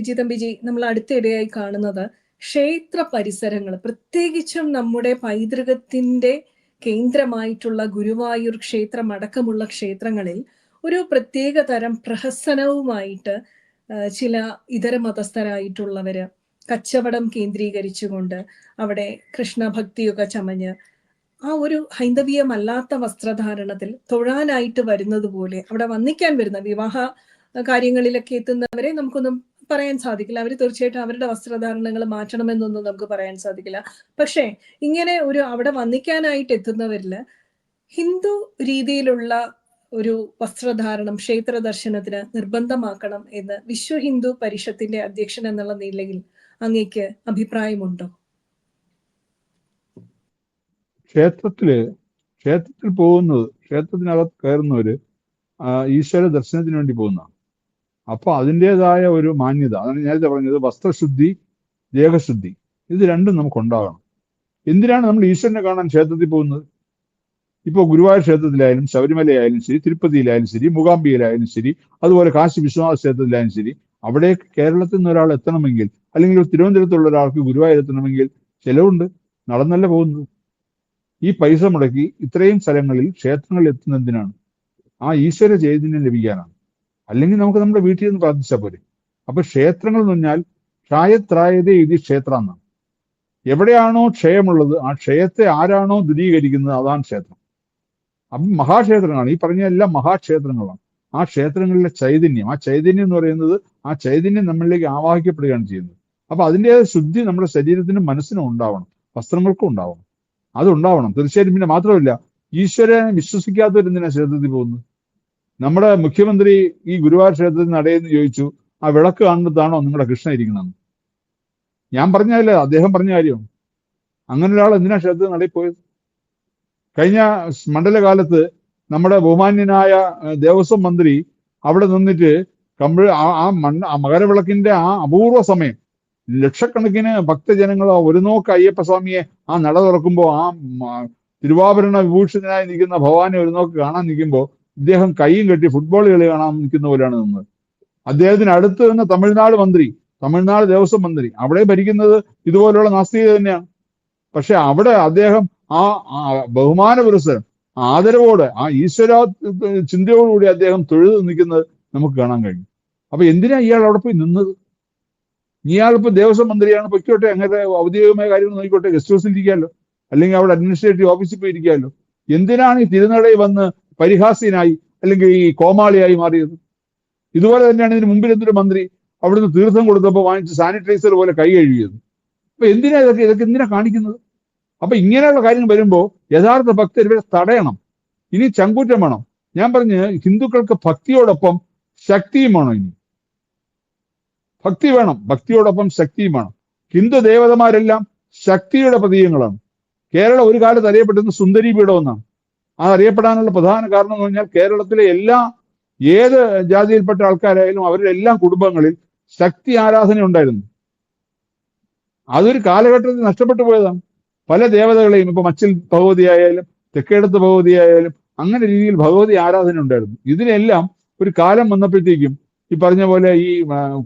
ജിതംബിജി നമ്മൾ അടുത്തിടെയായി കാണുന്നത് ക്ഷേത്ര പരിസരങ്ങൾ. പ്രത്യേകിച്ചും നമ്മുടെ പൈതൃകത്തിന്റെ കേന്ദ്രമായിട്ടുള്ള ഗുരുവായൂർ ക്ഷേത്രം അടക്കമുള്ള ക്ഷേത്രങ്ങളിൽ ഒരു പ്രത്യേക തരം പ്രഹസനവുമായിട്ട് ചില ഇതര മതസ്ഥരായിട്ടുള്ളവര് കച്ചവടം കേന്ദ്രീകരിച്ചുകൊണ്ട് അവിടെ കൃഷ്ണഭക്തിയൊക്കെ ചമഞ്ഞ് ആ ഒരു ഹൈന്ദവീയമല്ലാത്ത വസ്ത്രധാരണത്തിൽ തൊഴാനായിട്ട് വരുന്നത് പോലെ അവിടെ വന്നിക്കാൻ വരുന്ന വിവാഹ കാര്യങ്ങളിലൊക്കെ എത്തുന്നവരെ നമുക്കൊന്നും പറയാൻ സാധിക്കില്ല. അവർ തീർച്ചയായിട്ടും അവരുടെ വസ്ത്രധാരണങ്ങൾ മാറ്റണമെന്നൊന്നും നമുക്ക് പറയാൻ സാധിക്കില്ല. പക്ഷേ ഇങ്ങനെ ഒരു അവിടെ വന്നിക്കാനായിട്ട് എത്തുന്നവരിൽ ഹിന്ദു രീതിയിലുള്ള ഒരു വസ്ത്രധാരണം ക്ഷേത്ര ദർശനത്തിന് നിർബന്ധമാക്കണം എന്ന് വിശ്വ ഹിന്ദു പരിഷത്തിന്റെ അധ്യക്ഷൻ എന്നുള്ള നിലയിൽ അങ്ങേക്ക് അഭിപ്രായമുണ്ടോ? ക്ഷേത്രത്തിൽ ക്ഷേത്രത്തിൽ പോകുന്നത് ക്ഷേത്രത്തിനകത്ത് കയറുന്നവര് ഈശ്വര ദർശനത്തിന് വേണ്ടി പോകുന്നതാണ്. അപ്പൊ അതിന്റെതായ ഒരു മാന്യത. അതാണ് നേരത്തെ പറഞ്ഞത് വസ്ത്രശുദ്ധി ദേഹശുദ്ധി. ഇത് രണ്ടും നമുക്ക് ഉണ്ടാകണം എന്തിനാണ് നമ്മൾ ഈശ്വരനെ കാണാൻ ക്ഷേത്രത്തിൽ പോകുന്നത്? ഇപ്പോൾ ഗുരുവായൂർ ക്ഷേത്രത്തിലായാലും ശബരിമലയായാലും ശരി തിരുപ്പതിയിലായാലും ശരി മൂകാംബിയിലായാലും ശരി അതുപോലെ കാശി വിശ്വനാഥ ക്ഷേത്രത്തിലായാലും ശരി അവിടെ കേരളത്തിൽ നിന്ന് ഒരാൾ എത്തണമെങ്കിൽ അല്ലെങ്കിൽ തിരുവനന്തപുരത്തുള്ള ഒരാൾക്ക് ഗുരുവായൂർ എത്തണമെങ്കിൽ ചിലവുണ്ട്. നടന്നല്ല പോകുന്നത്. ഈ പൈസ മുടക്കി ഇത്രയും സ്ഥലങ്ങളിൽ ക്ഷേത്രങ്ങളിൽ എത്തുന്നതിനാണ് ആ ഈശ്വര ചൈതന്യം ലഭിക്കാനാണ്. അല്ലെങ്കിൽ നമുക്ക് നമ്മുടെ വീട്ടിൽ നിന്ന് പ്രാർത്ഥിച്ചാൽ പോരെ. അപ്പൊ ക്ഷേത്രങ്ങൾ എന്ന് പറഞ്ഞാൽ ക്ഷായത്രായതേ ഇത് ക്ഷേത്രം എന്നാണ്. എവിടെയാണോ ക്ഷയമുള്ളത് ആ ക്ഷയത്തെ ആരാണോ ദുരീകരിക്കുന്നത് അതാണ് ക്ഷേത്രം. അപ്പം മഹാക്ഷേത്രങ്ങളാണ്. ഈ പറഞ്ഞ എല്ലാം മഹാക്ഷേത്രങ്ങളാണ്. ആ ക്ഷേത്രങ്ങളിലെ ചൈതന്യം ആ ചൈതന്യം എന്ന് പറയുന്നത് ആ ചൈതന്യം നമ്മളിലേക്ക് ആവാഹിക്കപ്പെടുകയാണ് ചെയ്യുന്നത്. അപ്പൊ അതിന്റെ ശുദ്ധി നമ്മുടെ ശരീരത്തിനും മനസ്സിനും ഉണ്ടാവണം വസ്ത്രങ്ങൾക്കും ഉണ്ടാവണം. അതുണ്ടാവണം തീർച്ചയായിട്ടും പിന്നെ മാത്രമല്ല ഈശ്വരനെ വിശ്വസിക്കാത്തവരെന്തിനാ ക്ഷേത്രത്തിൽ പോകുന്നത്? നമ്മുടെ മുഖ്യമന്ത്രി ഈ ഗുരുവായൂർ ക്ഷേത്രത്തിൽ നടയെന്ന് ചോദിച്ചു ആ വിളക്ക് കാണുന്നതാണോ നിങ്ങളുടെ കൃഷ്ണ ഇരിക്കണമെന്ന്? ഞാൻ പറഞ്ഞല്ലേ അദ്ദേഹം പറഞ്ഞ കാര്യം. അങ്ങനെ ഒരാൾ എന്തിനാ ക്ഷേത്രത്തിൽ നടയിൽ പോയത് കഴിഞ്ഞ മണ്ഡലകാലത്ത് നമ്മുടെ ബഹുമാന്യനായ ദേവസ്വം മന്ത്രി അവിടെ നിന്നിട്ട് കമ്പിൾ ആ മണ്ണ് ആ മകരവിളക്കിന്റെ ആ അപൂർവ സമയം ലക്ഷക്കണക്കിന് ഭക്തജനങ്ങൾ ഒരു നോക്ക് അയ്യപ്പസ്വാമിയെ ആ നട തുറക്കുമ്പോൾ ആ തിരുവാഭരണ വിഭൂഷിതനായി നിൽക്കുന്ന ഭവാനെ ഒരു നോക്ക് കാണാൻ നിൽക്കുമ്പോൾ ഇദ്ദേഹം കൈയും കെട്ടി ഫുട്ബോൾ കളി കാണാൻ നിൽക്കുന്ന പോലെയാണ് നിന്നത്. അദ്ദേഹത്തിന് അടുത്ത് നിന്ന് തമിഴ്നാട് മന്ത്രി തമിഴ്നാട് ദേവസ്വം മന്ത്രി. അവിടെ ഭരിക്കുന്നത് ഇതുപോലുള്ള നാസ്തികത തന്നെയാണ്. പക്ഷെ അവിടെ അദ്ദേഹം ആ ആ ബഹുമാന പുരസ്സരം ആദരവോടെ ആ ഈശ്വര ചിന്തയോടുകൂടി അദ്ദേഹം തൊഴുതു നിൽക്കുന്നത് നമുക്ക് കാണാൻ കഴിയും. അപ്പൊ എന്തിനാ ഇയാൾ അവിടെ പോയി നിന്നത്? ഇയാളിപ്പോ ദേവസ്വം മന്ത്രിയാണ് പൊയ്ക്കോട്ടെ അങ്ങനെ ഔദ്യോഗികമായ കാര്യങ്ങൾ നോക്കിക്കോട്ടെ ഗസ്റ്റ് ഹൗസിൽ ഇരിക്കാമല്ലോ അല്ലെങ്കിൽ അവിടെ അഡ്മിനിസ്ട്രേറ്റീവ് ഓഫീസിൽ പോയി ഇരിക്കാമല്ലോ എന്തിനാണ് ഈ തിരുനടയിൽ വന്ന് പരിഹാസ്യനായി അല്ലെങ്കിൽ ഈ കോമാളിയായി മാറിയത് ഇതുപോലെ തന്നെയാണ് ഇതിന് മുമ്പിൽ എന്തൊരു മന്ത്രി അവിടുന്ന് തീർത്ഥം കൊടുത്തപ്പോൾ വാങ്ങിച്ച് സാനിറ്റൈസർ പോലെ കൈ കഴുകിയത്. അപ്പൊ എന്തിനാ ഇതൊക്കെ ഇതൊക്കെ എന്തിനാ കാണിക്കുന്നത്? അപ്പൊ ഇങ്ങനെയുള്ള കാര്യങ്ങൾ വരുമ്പോൾ യഥാർത്ഥ ഭക്തർ ഇവരെ തടയണം. ഇനി ചങ്കൂറ്റം വേണം. ഞാൻ പറഞ്ഞ് ഹിന്ദുക്കൾക്ക് ഭക്തിയോടൊപ്പം ശക്തിയും വേണം ഇനി. ഭക്തി വേണം. ഭക്തിയോടൊപ്പം ശക്തിയും വേണം. ഹിന്ദു ദേവതമാരെല്ലാം ശക്തിയുടെ പ്രതീകങ്ങളാണ്. കേരളം ഒരു കാലത്ത് അറിയപ്പെട്ടിരുന്ന സുന്ദരി പീഠം എന്നാണ് ആ അറിയപ്പെടാനുള്ള പ്രധാന കാരണം എന്ന് പറഞ്ഞാൽ കേരളത്തിലെ എല്ലാ ഏത് ജാതിയിൽപ്പെട്ട ആൾക്കാരായാലും അവരുടെ എല്ലാ കുടുംബങ്ങളിൽ ശക്തി ആരാധന ഉണ്ടായിരുന്നു. അതൊരു കാലഘട്ടത്തിൽ നഷ്ടപ്പെട്ടു പോയതാണ്. പല ദേവതകളെയും ഇപ്പൊ മച്ചിൽ ഭഗവതി ആയാലും തെക്കേടത്ത് ഭഗവതി ആയാലും അങ്ങനെ രീതിയിൽ ഭഗവതി ആരാധന ഉണ്ടായിരുന്നു. ഇതിനെല്ലാം ഒരു കാലം വന്നപ്പോഴത്തേക്കും ഈ പറഞ്ഞ പോലെ ഈ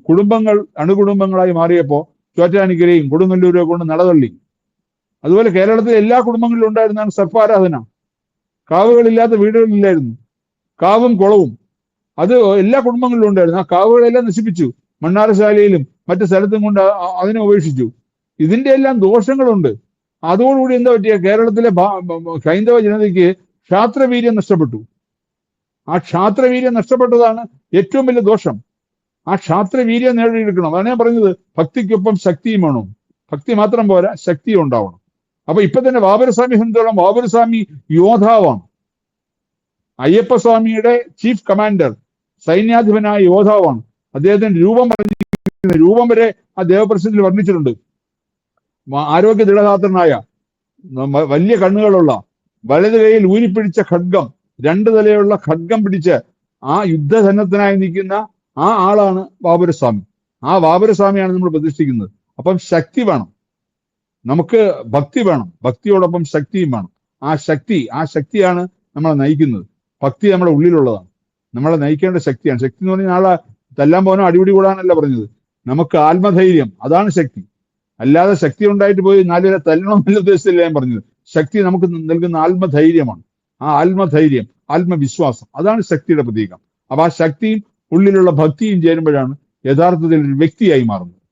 കുടുംബങ്ങൾ അണുകുടുംബങ്ങളായി മാറിയപ്പോൾ ചോറ്റാനിക്കരയും കൊടുങ്ങല്ലൂരും കൊണ്ട് നടതള്ളി. അതുപോലെ കേരളത്തിലെ എല്ലാ കുടുംബങ്ങളിലും ഉണ്ടായിരുന്നാണ് സർപ്പാരാധന. കാവുകളില്ലാത്ത വീടുകളില്ലായിരുന്നു. കാവും കുളവും. അത് എല്ലാ കുടുംബങ്ങളിലും ഉണ്ടായിരുന്നു. ആ കാവുകളെല്ലാം നശിപ്പിച്ചു. മണ്ണാറശാലയിലും മറ്റു സ്ഥലത്തും കൊണ്ട് അതിനെ ഉപേക്ഷിച്ചു. ഇതിന്റെ എല്ലാം ദോഷങ്ങളുണ്ട്. അതോടുകൂടി എന്താ പറ്റിയ? കേരളത്തിലെ ഹൈന്ദവ ജനതയ്ക്ക് ക്ഷാത്രവീര്യം നഷ്ടപ്പെട്ടു. ആ ക്ഷാത്രവീര്യം നഷ്ടപ്പെട്ടതാണ് ഏറ്റവും വലിയ ദോഷം. ആ ക്ഷാത്രവീര്യം നേടിയെടുക്കണം. അതാണ് ഞാൻ പറഞ്ഞത്. ഭക്തിക്കൊപ്പം ശക്തിയും വേണം. ഭക്തി മാത്രം പോരാ ശക്തിയും ഉണ്ടാവണം. അപ്പൊ ഇപ്പൊ തന്നെ ബാബുരസ്വാമി സംബന്ധിച്ചോളം ബാബുരസ്വാമി യോദ്ധാവാണ്. അയ്യപ്പസ്വാമിയുടെ ചീഫ് കമാൻഡർ സൈന്യാധിപനായ യോദ്ധാവാണ്. അദ്ദേഹത്തിന്റെ രൂപം പറഞ്ഞിരിക്കുന്ന രൂപം വരെ ആ ദേവപ്രശ്നത്തിൽ വർണിച്ചിട്ടുണ്ട്. ആരോഗ്യ ദൃഢഗാത്രനായ വലിയ കണ്ണുകളുള്ള വലത് കൈയിൽ ഊരിപ്പിടിച്ച ഖഡ്ഗം രണ്ട് തലയുള്ള ഖഡ്ഗം പിടിച്ച് ആ യുദ്ധസന്നദ്ധനായി നിൽക്കുന്ന ആ ആളാണ് ബാബുരസ്വാമി. ആ ബാബുരസ്വാമിയാണ് നമ്മൾ പ്രതിഷ്ഠിക്കുന്നത്. അപ്പം ശക്തി വേണം. നമുക്ക് ഭക്തി വേണം. ഭക്തിയോടൊപ്പം ശക്തിയും വേണം. ആ ശക്തി ആ ശക്തിയാണ് നമ്മളെ നയിക്കുന്നത്. ഭക്തി നമ്മുടെ ഉള്ളിലുള്ളതാണ്. നമ്മളെ നയിക്കേണ്ട ശക്തിയാണ്. ശക്തി എന്ന് പറഞ്ഞാൽ ആളെ തല്ലാൻ പോകാനോ അടിപിടി കൂടാനല്ല പറഞ്ഞത്. നമുക്ക് ആത്മധൈര്യം അതാണ് ശക്തി. അല്ലാതെ ശക്തി ഉണ്ടായിട്ട് പോയി നാലുപേരെ തല്ലണമെന്നുള്ള ഉദ്ദേശത്തില്ല ഞാൻ പറഞ്ഞത്. ശക്തി നമുക്ക് നൽകുന്ന ആത്മധൈര്യമാണ്. ആ ആത്മധൈര്യം ആത്മവിശ്വാസം അതാണ് ശക്തിയുടെ പ്രതീകം. അപ്പൊ ആ ശക്തിയും ഉള്ളിലുള്ള ഭക്തിയും ചേരുമ്പോഴാണ് യഥാർത്ഥത്തിൽ ഒരു വ്യക്തിയായി മാറുന്നത്.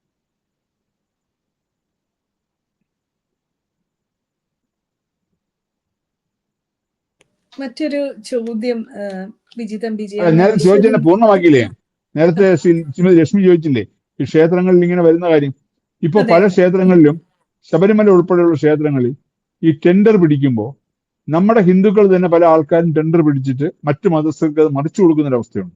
മറ്റൊരു ചോദ്യം വിജിതം വിജയ നേരത്തെ ചോദിച്ചതിനെ പൂർണമാക്കിയില്ലേ? നേരത്തെ ശ്രീ- ശ്രീമതി ലക്ഷ്മി ചോദിച്ചില്ലേ? ഈ ക്ഷേത്രങ്ങളിൽ ഇങ്ങനെ വരുന്ന കാര്യം. ഇപ്പൊ പല ക്ഷേത്രങ്ങളിലും ശബരിമല ഉൾപ്പെടെയുള്ള ക്ഷേത്രങ്ങളിൽ ഈ ടെൻഡർ പിടിക്കുമ്പോൾ നമ്മുടെ ഹിന്ദുക്കൾ തന്നെ പല ആൾക്കാരും ടെൻഡർ പിടിച്ചിട്ട് മറ്റു മതസ്ഥർക്ക് അത് മറിച്ചു കൊടുക്കുന്ന ഒരു അവസ്ഥയുണ്ട്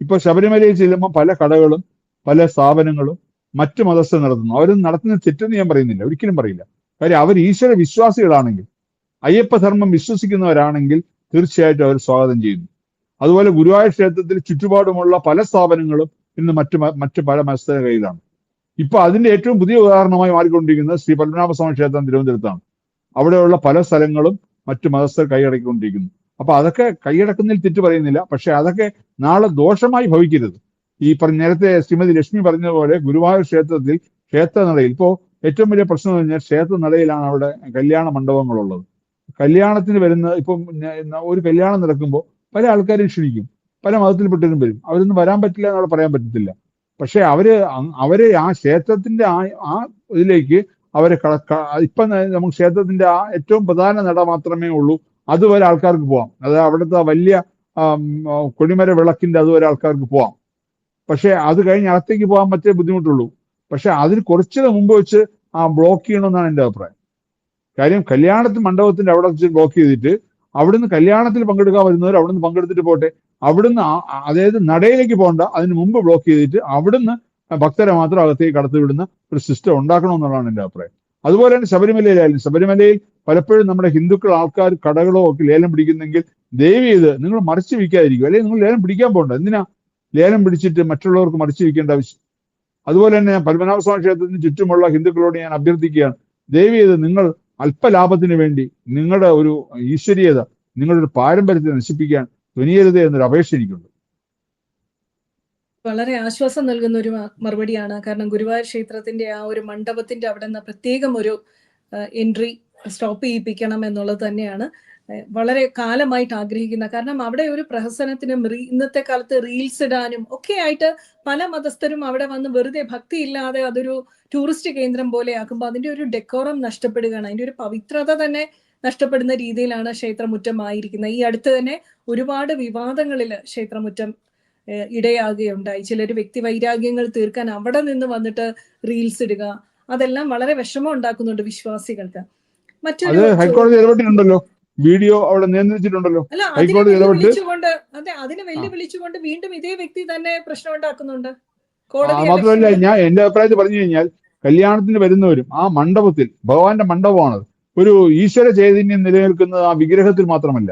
ഇപ്പൊ ശബരിമലയിൽ ചെല്ലുമ്പോൾ പല കടകളും പല സ്ഥാപനങ്ങളും മറ്റു മതസ്ഥർ നടത്തുന്നു. അവരും നടത്തുന്ന തെറ്റെന്ന് ഞാൻ പറയുന്നില്ല. ഒരിക്കലും പറയില്ല. കാര്യം അവർ ഈശ്വര വിശ്വാസികളാണെങ്കിൽ അയ്യപ്പധർമ്മം വിശ്വസിക്കുന്നവരാണെങ്കിൽ തീർച്ചയായിട്ടും അവർ സ്വാഗതം ചെയ്യുന്നു. അതുപോലെ ഗുരുവായൂർ ക്ഷേത്രത്തിൽ ചുറ്റുപാടുമുള്ള പല സ്ഥാപനങ്ങളും ഇന്ന് മറ്റു മറ്റു പല മത്സര കയ്യിലാണ്. ഇപ്പൊ അതിന്റെ ഏറ്റവും പുതിയ ഉദാഹരണമായി മാറിക്കൊണ്ടിരിക്കുന്നത് ശ്രീ പത്മനാഭസ്വാമി ക്ഷേത്രം തിരുവനന്തപുരത്താണ്. അവിടെയുള്ള പല സ്ഥലങ്ങളും മറ്റു മതസ്ഥർ കൈയടക്കിക്കൊണ്ടിരിക്കുന്നു. അപ്പൊ അതൊക്കെ കൈയടക്കുന്നതിൽ തെറ്റ് പറയുന്നില്ല. പക്ഷെ അതൊക്കെ നാളെ ദോഷമായി ഭവിക്കരുത്. ഈ പറഞ്ഞ നേരത്തെ ശ്രീമതി ലക്ഷ്മി പറഞ്ഞതുപോലെ ഗുരുവായൂർ ക്ഷേത്രത്തിൽ ക്ഷേത്രനടയിൽ ഇപ്പോൾ ഏറ്റവും വലിയ പ്രശ്നം എന്ന് പറഞ്ഞാൽ ക്ഷേത്രനടയിലാണ് അവിടെ കല്യാണ മണ്ഡപങ്ങളുള്ളത്. കല്യാണത്തിന് വരുന്ന ഇപ്പം ഒരു കല്യാണം നടക്കുമ്പോൾ പല ആൾക്കാരും ക്ഷണിക്കും. പല മതത്തിൽപ്പെട്ടവരും വരും. അവരൊന്നും വരാൻ പറ്റില്ല എന്നവിടെ പറയാൻ പറ്റത്തില്ല. പക്ഷെ അവർ അവരെ ആ ക്ഷേത്രത്തിന്റെ ആ ആ ഇതിലേക്ക് അവരെ ഇപ്പൊ നമുക്ക് ക്ഷേത്രത്തിന്റെ ആ ഏറ്റവും പ്രധാന നട മാത്രമേ ഉള്ളൂ. അതുവരെ ആൾക്കാർക്ക് പോവാം. അതായത് അവിടുത്തെ വലിയ കൊടിമര വിളക്കിന്റെ അതുവരെ ആൾക്കാർക്ക് പോവാം. പക്ഷെ അത് കഴിഞ്ഞ് അകത്തേക്ക് പോകാൻ പറ്റേ ബുദ്ധിമുട്ടുള്ളൂ. പക്ഷെ അതിന് കുറച്ചിന് മുമ്പ് വെച്ച് ആ ബ്ലോക്ക് ചെയ്യണമെന്നാണ് എന്റെ അഭിപ്രായം. കാര്യം കല്യാണത്തിന് മണ്ഡപത്തിന്റെ അവിടെ വെച്ച് ബ്ലോക്ക് ചെയ്തിട്ട് അവിടുന്ന് കല്യാണത്തിൽ പങ്കെടുക്കാൻ വരുന്നവർ അവിടുന്ന് പങ്കെടുത്തിട്ട് പോട്ടെ. അവിടുന്ന് അതായത് നടയിലേക്ക് പോകണ്ട അതിന് മുമ്പ് ബ്ലോക്ക് ചെയ്തിട്ട് അവിടുന്ന് ഭക്തരെ മാത്രം അകത്തേക്ക് കടത്തിവിടുന്ന ഒരു സിസ്റ്റം ഉണ്ടാക്കണമെന്നുള്ളതാണ് എന്റെ അഭിപ്രായം. അതുപോലെ തന്നെ ശബരിമലയിലായാലും ശബരിമലയിൽ പലപ്പോഴും നമ്മുടെ ഹിന്ദുക്കൾ ആൾക്കാർ കടകളോ ഒക്കെ ലേലം പിടിക്കുന്നെങ്കിൽ ദയവ് ചെയ്ത് നിങ്ങൾ മറിച്ച് വിൽക്കാതിരിക്കും അല്ലെങ്കിൽ നിങ്ങൾ ലേലം പിടിക്കാൻ പോകണ്ട. എന്തിനാ? ലേലം പിടിച്ചിട്ട് മറ്റുള്ളവർക്ക് മറിച്ച് വിൽക്കേണ്ട ആവശ്യം. അതുപോലെ തന്നെ പത്മനാഭസ്വാമി ക്ഷേത്രത്തിന് ചുറ്റുമുള്ള ഹിന്ദുക്കളോട് ഞാൻ അഭ്യർത്ഥിക്കുകയാണ്. ദയവ് ചെയ്ത് നിങ്ങൾ അല്പലാഭത്തിന് വേണ്ടി നിങ്ങളുടെ ഒരു ഈശ്വരീയത നിങ്ങളുടെ ഒരു പാരമ്പര്യത്തെ നശിപ്പിക്കാൻ തുനിയരുത് എന്നൊരു അപേക്ഷ എനിക്കുണ്ട്. വളരെ ആശ്വാസം നൽകുന്ന ഒരു മറുപടിയാണ്. കാരണം ഗുരുവായൂർ ക്ഷേത്രത്തിന്റെ ആ ഒരു മണ്ഡപത്തിന്റെ അവിടെ നിന്ന് പ്രത്യേകം ഒരു എൻട്രി സ്റ്റോപ്പ് ചെയ്യിപ്പിക്കണം എന്നുള്ളത് തന്നെയാണ്. വളരെ കാലമായിട്ട് ആഗ്രഹിക്കുന്ന കാരണം അവിടെ ഒരു പ്രഹസനത്തിനും ഇന്നത്തെ കാലത്ത് റീൽസ് ഇടാനും ഒക്കെ ആയിട്ട് പല മതസ്ഥരും അവിടെ വന്ന് വെറുതെ ഭക്തി ഇല്ലാതെ അതൊരു ടൂറിസ്റ്റ് കേന്ദ്രം പോലെ ആക്കുമ്പോൾ അതിന്റെ ഒരു ഡെക്കോറം നഷ്ടപ്പെടുകയാണ്. അതിന്റെ ഒരു പവിത്രത തന്നെ നഷ്ടപ്പെടുന്ന രീതിയിലാണ് ക്ഷേത്രമുറ്റമായിരിക്കുന്നത്. ഈ അടുത്ത് തന്നെ ഒരുപാട് വിവാദങ്ങളിൽ ക്ഷേത്രമുറ്റം ഇടയാകുകയുണ്ടായി. ചിലർ വ്യക്തി വൈരാഗ്യങ്ങൾ തീർക്കാൻ അവിടെ നിന്ന് വന്നിട്ട് റീൽസ് ഇടുക. അതെല്ലാം വളരെ വിഷമം ഉണ്ടാക്കുന്നുണ്ട് വിശ്വാസികൾക്ക്. മറ്റൊരു ഹൈക്കോടതി വീഡിയോ അവിടെ നിയന്ത്രിച്ചിട്ടുണ്ടല്ലോ? ഹൈക്കോടതി ഇടപെട്ട് അതിനെ വെല്ലുവിളിച്ചുകൊണ്ട് വീണ്ടും ഇതേ വ്യക്തി തന്നെ പ്രശ്നം ഉണ്ടാക്കുന്നുണ്ട് മാത്രമല്ല ഞാൻ എന്റെ അഭിപ്രായത്തിൽ പറഞ്ഞു കഴിഞ്ഞാൽ കല്യാണത്തിന് വരുന്നവരും ആ മണ്ഡപത്തിൽ ഭഗവാന്റെ മണ്ഡപമാണത് ഒരു ഈശ്വര ചൈതന്യം നിലനിൽക്കുന്നത് ആ വിഗ്രഹത്തിൽ മാത്രമല്ല.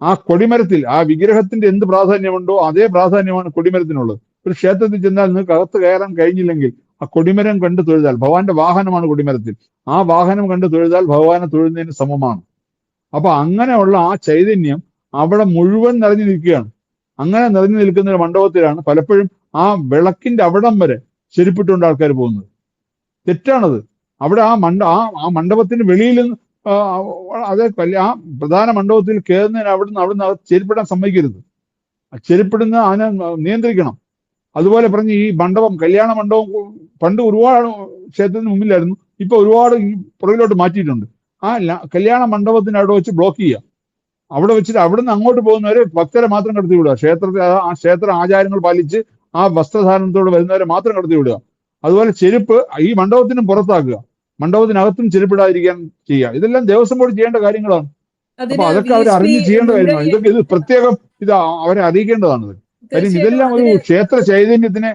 ആ കൊടിമരത്തിൽ ആ വിഗ്രഹത്തിന്റെ എന്ത് പ്രാധാന്യമുണ്ടോ അതേ പ്രാധാന്യമാണ് കൊടിമരത്തിനുള്ളത്. ഒരു ക്ഷേത്രത്തിൽ ചെന്നാൽ നിങ്ങൾക്ക് അകത്ത് കയറാൻ കഴിഞ്ഞില്ലെങ്കിൽ ആ കൊടിമരം കണ്ട് തൊഴുതാൽ ഭഗവാന്റെ വാഹനമാണ് കൊടിമരത്തിൽ. ആ വാഹനം കണ്ട് തൊഴുതാൽ ഭഗവാനെ തൊഴുന്നതിന് സമമാണ്. അപ്പൊ അങ്ങനെയുള്ള ആ ചൈതന്യം അവിടെ മുഴുവൻ നിറഞ്ഞു നിൽക്കുകയാണ്. അങ്ങനെ നിറഞ്ഞു നിൽക്കുന്ന ഒരു മണ്ഡപത്തിലാണ് പലപ്പോഴും ആ വിളക്കിന്റെ അവിടം വരെ ചെരുപ്പിട്ടുകൊണ്ട് ആൾക്കാർ പോകുന്നത്. തെറ്റാണത്. അവിടെ ആ മണ്ഡ ആ മണ്ഡപത്തിന് വെളിയിൽ അത് ആ പ്രധാന മണ്ഡപത്തിൽ കയറുന്നതിന് അവിടുന്ന് അവിടുന്ന് ചെരുപ്പിടാൻ സമ്മതിക്കരുത്. ചെരുപ്പിടുന്ന അതിനെ നിയന്ത്രിക്കണം. അതുപോലെ പറഞ്ഞ് ഈ മണ്ഡപം കല്യാണ മണ്ഡപം പണ്ട് ഒരുപാട് ക്ഷേത്രത്തിന് മുമ്പിലായിരുന്നു. ഇപ്പൊ ഒരുപാട് പുറകിലോട്ട് മാറ്റിയിട്ടുണ്ട്. ആ കല്യാണ മണ്ഡപത്തിന് അവിടെ വെച്ച് ബ്ലോക്ക് ചെയ്യുക. അവിടെ വെച്ചിട്ട് അവിടുന്ന് അങ്ങോട്ട് പോകുന്നവരെ ഭക്തരെ മാത്രം കടത്തി വിടുക. ക്ഷേത്രത്തിൽ ആ- ക്ഷേത്ര ആചാരങ്ങൾ പാലിച്ച് ആ വസ്ത്രധാരണത്തോടെ വരുന്നവരെ മാത്രം കടത്തി വിടുക. അതുപോലെ ചെരുപ്പ് ഈ മണ്ഡപത്തിനും പുറത്താക്കുക. മണ്ഡപത്തിനകത്തും ചെരുപ്പിടാതിരിക്കാൻ ചെയ്യുക. ഇതെല്ലാം ദേവസ്വം ബോർഡ് ചെയ്യേണ്ട കാര്യങ്ങളാണ്. അപ്പൊ അതൊക്കെ അവർ അറിഞ്ഞ് ചെയ്യേണ്ട കാര്യമാണ് ഇതൊക്കെ ഇത് പ്രത്യേകം ഇത് അവരെ അറിയിക്കേണ്ടതാണ് കാര്യം ഇതെല്ലാം ഒരു ക്ഷേത്ര ചൈതന്യത്തിനെ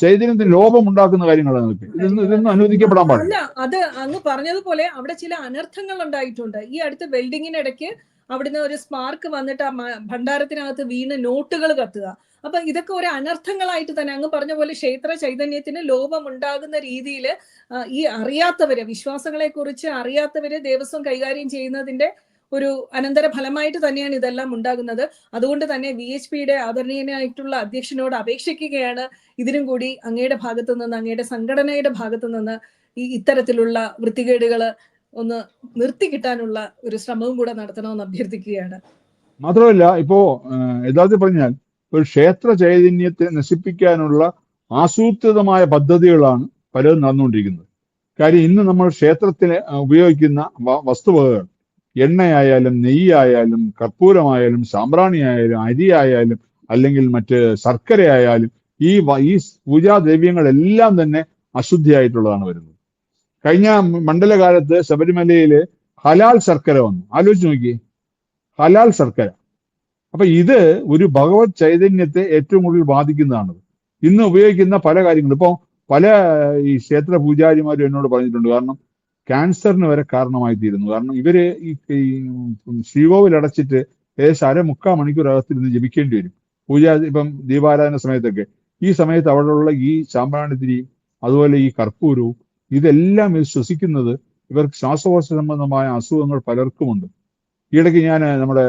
ചൈതന്യത്തിന് ലോപം ഉണ്ടാക്കുന്ന കാര്യങ്ങളാണ് ഇതൊന്നും ഇതൊന്നും അനുവദിക്കപ്പെടാൻ പാടില്ല. അത് അങ്ങ് പറഞ്ഞതുപോലെ അവിടെ ചില അനർത്ഥങ്ങൾ ഉണ്ടായിട്ടുണ്ട്. ഈ അടുത്ത വെൽഡിങ്ങിനിടയ്ക്ക് അവിടുന്ന് ഒരു സ്പാർക്ക് വന്നിട്ട് ആ ഭണ്ഡാരത്തിനകത്ത് വീണ് നോട്ടുകൾ കത്തുക. അപ്പൊ ഇതൊക്കെ ഒരു അനർത്ഥങ്ങളായിട്ട് തന്നെ അങ്ങ് പറഞ്ഞ പോലെ ക്ഷേത്ര ചൈതന്യത്തിന് ലോപം ഉണ്ടാകുന്ന രീതിയിൽ ഈ അറിയാത്തവരെ വിശ്വാസങ്ങളെ കുറിച്ച് അറിയാത്തവര് ദേവസ്വം കൈകാര്യം ചെയ്യുന്നതിന്റെ ഒരു അനന്തര ഫലമായിട്ട് തന്നെയാണ് ഇതെല്ലാം ഉണ്ടാകുന്നത്. അതുകൊണ്ട് തന്നെ വി എച്ച് പിയുടെ ആദരണീയനായിട്ടുള്ള അധ്യക്ഷനോട് അപേക്ഷിക്കുകയാണ് ഇതിനും കൂടി അങ്ങയുടെ ഭാഗത്തു നിന്ന് അങ്ങയുടെ സംഘടനയുടെ ഭാഗത്തു നിന്ന് ഈ ഇത്തരത്തിലുള്ള വൃത്തികേടുകൾ ഒന്ന് നിർത്തി കിട്ടാനുള്ള ഒരു ശ്രമവും കൂടെ നടത്തണമെന്ന് അഭ്യർത്ഥിക്കുകയാണ്. മാത്രമല്ല ഇപ്പോ യഥാർത്ഥത്തിൽ പറഞ്ഞാൽ ഒരു ക്ഷേത്ര ചൈതന്യത്തെ നശിപ്പിക്കാനുള്ള ആസൂത്രിതമായ പദ്ധതികളാണ് പലതും നടന്നുകൊണ്ടിരിക്കുന്നത്. കാര്യം ഇന്ന് നമ്മൾ ക്ഷേത്രത്തിന് ഉപയോഗിക്കുന്ന വസ്തുവകകൾ എണ്ണയായാലും നെയ്യായാലും കർപ്പൂരമായാലും സാമ്പ്രാണിയായാലും അരിയായാലും അല്ലെങ്കിൽ മറ്റ് ശർക്കരയായാലും ഈ ഈ പൂജാദ്രവ്യങ്ങളെല്ലാം തന്നെ അശുദ്ധിയായിട്ടുള്ളതാണ് വരുന്നത്. കഴിഞ്ഞ മണ്ഡലകാലത്ത് ശബരിമലയിൽ ഹലാൽ ശർക്കര വന്നു. ആലോചിച്ച് നോക്കി ഹലാൽ ശർക്കര. അപ്പൊ ഇത് ഒരു ഭഗവത് ചൈതന്യത്തെ ഏറ്റവും കൂടുതൽ ബാധിക്കുന്നതാണ്. ഇന്ന് ഉപയോഗിക്കുന്ന പല കാര്യങ്ങളും. ഇപ്പൊ പല ഈ ക്ഷേത്ര പൂജാരിമാരും എന്നോട് പറഞ്ഞിട്ടുണ്ട്. കാരണം ക്യാൻസറിന് വരെ കാരണമായി തീരുന്നു. കാരണം ഇവർ ഈ ശ്രീകോവിൽ അടച്ചിട്ട് ഏകദേശം അര മുക്കാൽ മണിക്കൂറകത്തിരുന്ന് ജപിക്കേണ്ടി വരും. പൂജ ഇപ്പം ദീപാരാധന സമയത്തൊക്കെ. ഈ സമയത്ത് അവിടെയുള്ള ഈ ചാമ്പ്രാണിത്തിരിയും അതുപോലെ ഈ കർപ്പൂരവും ഇതെല്ലാം ഇത് ശ്വസിക്കുന്നത് ഇവർക്ക് ശ്വാസകോശ സംബന്ധമായ അസുഖങ്ങൾ പലർക്കുമുണ്ട്. ഈയിടയ്ക്ക് ഞാൻ നമ്മുടെ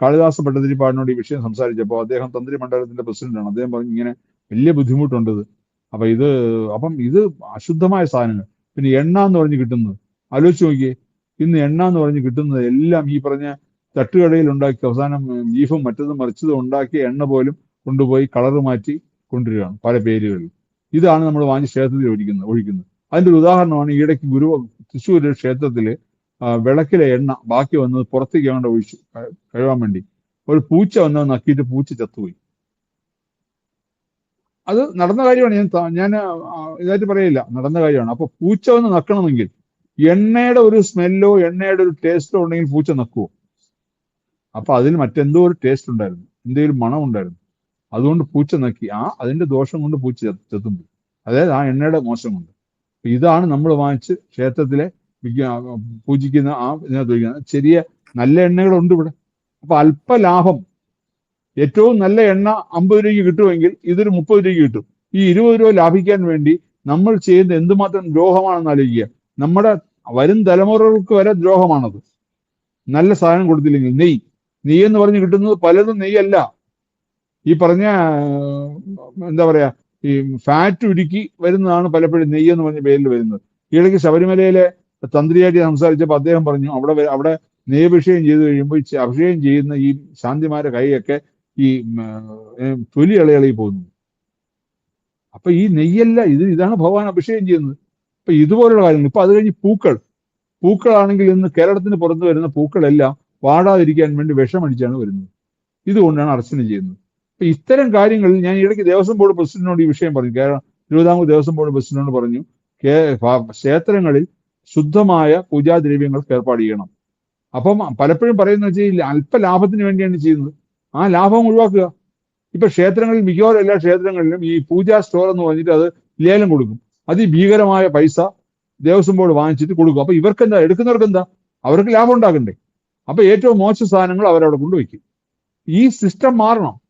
കാളിദാസ ഭട്ടതിരിപ്പാടിനോട് ഈ വിഷയം സംസാരിച്ചപ്പോൾ അദ്ദേഹം തന്ത്രി മണ്ഡലത്തിന്റെ പ്രസിഡന്റാണ്. അദ്ദേഹം പറഞ്ഞു ഇങ്ങനെ വലിയ ബുദ്ധിമുട്ടുണ്ടത് അപ്പൊ ഇത് അപ്പം ഇത് അശുദ്ധമായ സാധനങ്ങൾ. പിന്നെ എണ്ണ എന്ന് പറഞ്ഞ് കിട്ടുന്നത്. ആലോചിച്ച് നോക്കിയേ ഇന്ന് എണ്ണ എന്ന് പറഞ്ഞ് കിട്ടുന്നത് എല്ലാം ഈ പറഞ്ഞ തട്ടുകടയിൽ ഉണ്ടാക്കി അവസാനം ബീഫും മറ്റതും മറിച്ചതും ഉണ്ടാക്കിയ എണ്ണ പോലും കൊണ്ടുപോയി കളറ് മാറ്റി കൊണ്ടുവരികയാണ് പല പേരുകളിൽ. ഇതാണ് നമ്മൾ വാങ്ങി ക്ഷേത്രത്തിൽ ഒഴിക്കുന്നത് ഒഴിക്കുന്നത്. അതിന്റെ ഒരു ഉദാഹരണമാണ് ഈയിടയ്ക്ക് ഗുരു തൃശ്ശൂർ ക്ഷേത്രത്തിൽ വിളക്കിലെ എണ്ണ ബാക്കി വന്നത് പുറത്തേക്ക് അങ്ങോട്ട് ഒഴിച്ചു കഴുകാൻ വേണ്ടി. ഒരു പൂച്ച വന്നത് നക്കിയിട്ട് പൂച്ച ചത്തുപോയി. അത് നടന്ന കാര്യമാണ് ഞാൻ ഞാൻ ഇതായിട്ട് പറയില്ല. നടന്ന കാര്യമാണ്. അപ്പൊ പൂച്ച ഒന്ന് നക്കണമെങ്കിൽ എണ്ണയുടെ ഒരു സ്മെല്ലോ എണ്ണയുടെ ഒരു ടേസ്റ്റോ ഉണ്ടെങ്കിൽ പൂച്ച നക്കുവോ? അപ്പൊ അതിൽ മറ്റെന്തോ ഒരു ടേസ്റ്റ് ഉണ്ടായിരുന്നു. എന്തെങ്കിലും മണം ഉണ്ടായിരുന്നു. അതുകൊണ്ട് പൂച്ച നക്കി. ആ അതിന്റെ ദോഷം കൊണ്ട് പൂച്ച ചെത്തുമ്പോൾ അതായത് ആ എണ്ണയുടെ മോശം കൊണ്ട്. ഇതാണ് നമ്മൾ വാങ്ങിച്ച് ക്ഷേത്രത്തിലെ പൂജിക്കുന്ന ആ ഇതിനകത്ത് ചെറിയ നല്ല എണ്ണകളുണ്ട് ഇവിടെ. അപ്പൊ അല്പ ലാഭം ഏറ്റവും നല്ല എണ്ണ അമ്പത് രൂപയ്ക്ക് കിട്ടുമെങ്കിൽ ഇതൊരു മുപ്പത് രൂപയ്ക്ക് കിട്ടും. ഈ ഇരുപത് രൂപ ലാഭിക്കാൻ വേണ്ടി നമ്മൾ ചെയ്യുന്ന എന്തുമാത്രം ദ്രോഹമാണെന്ന് ആലോചിക്കുക. നമ്മുടെ വരും തലമുറകൾക്ക് വരെ ദ്രോഹമാണത്. നല്ല സാധനം കൊടുത്തില്ലെങ്കിൽ നെയ് നെയ്യ് എന്ന് പറഞ്ഞ് കിട്ടുന്നത് പലതും നെയ്യല്ല. ഈ പറഞ്ഞ എന്താ പറയാ ഈ ഫാറ്റ് ഉരുക്കി വരുന്നതാണ് പലപ്പോഴും നെയ്യ് എന്ന് പറഞ്ഞ പേരിൽ വരുന്നത്. ഇടയ്ക്ക് ശബരിമലയിലെ തന്ത്രിയായിട്ട് സംസാരിച്ചപ്പോൾ അദ്ദേഹം പറഞ്ഞു അവിടെ അവിടെ നെയ്യഭിഷേകം ചെയ്തു കഴിയുമ്പോൾ അഭിഷേകം ചെയ്യുന്ന ഈ ശാന്തിമാരുടെ കൈയൊക്കെ ഈ തൊലി ഇളയിളയിൽ പോകുന്നു. അപ്പൊ ഈ നെയ്യല്ല ഇത് ഇതാണ് ഭഗവാൻ അഭിഷേകം ചെയ്യുന്നത്. അപ്പൊ ഇതുപോലുള്ള കാര്യങ്ങൾ ഇപ്പൊ അത് കഴിഞ്ഞ് പൂക്കൾ. പൂക്കളാണെങ്കിൽ ഇന്ന് കേരളത്തിന് പുറത്ത് വരുന്ന പൂക്കളെല്ലാം വാടാതിരിക്കാൻ വേണ്ടി വിഷമടിച്ചാണ് വരുന്നത്. ഇതുകൊണ്ടാണ് അർച്ചന ചെയ്യുന്നത്. അപ്പൊ ഇത്തരം കാര്യങ്ങളിൽ ഞാൻ ഇടയ്ക്ക് ദേവസ്വം ബോർഡ് പ്രസിഡന്റിനോട് ഈ വിഷയം പറഞ്ഞു. കേരള തിരുവിതാംകൂർ ദേവസ്വം ബോർഡ് പ്രസിഡന്റിനോട് പറഞ്ഞു ക്ഷേത്രങ്ങളിൽ ശുദ്ധമായ പൂജാദ്രവ്യങ്ങൾക്ക് ഏർപ്പാട് ചെയ്യണം. അപ്പം പലപ്പോഴും പറയുന്ന വെച്ചാൽ അല്പ ലാഭത്തിന് വേണ്ടിയാണ് ചെയ്യുന്നത്. ആ ലാഭം ഒഴിവാക്കുക. ഇപ്പൊ ക്ഷേത്രങ്ങളിൽ മിക്കവാറും എല്ലാ ക്ഷേത്രങ്ങളിലും ഈ പൂജാ സ്റ്റോർ എന്ന് പറഞ്ഞിട്ട് അത് ലേലം കൊടുക്കും. അതിഭീകരമായ പൈസ ദേവസ്വം ബോർഡ് വാങ്ങിച്ചിട്ട് കൊടുക്കും. അപ്പൊ ഇവർക്ക് എന്താ? എടുക്കുന്നവർക്ക് എന്താ? അവർക്ക് ലാഭം ഉണ്ടാക്കണ്ടേ? അപ്പൊ ഏറ്റവും മോശം സാധനങ്ങൾ അവരവിടെ കൊണ്ടുവയ്ക്കും. ഈ സിസ്റ്റം മാറണം.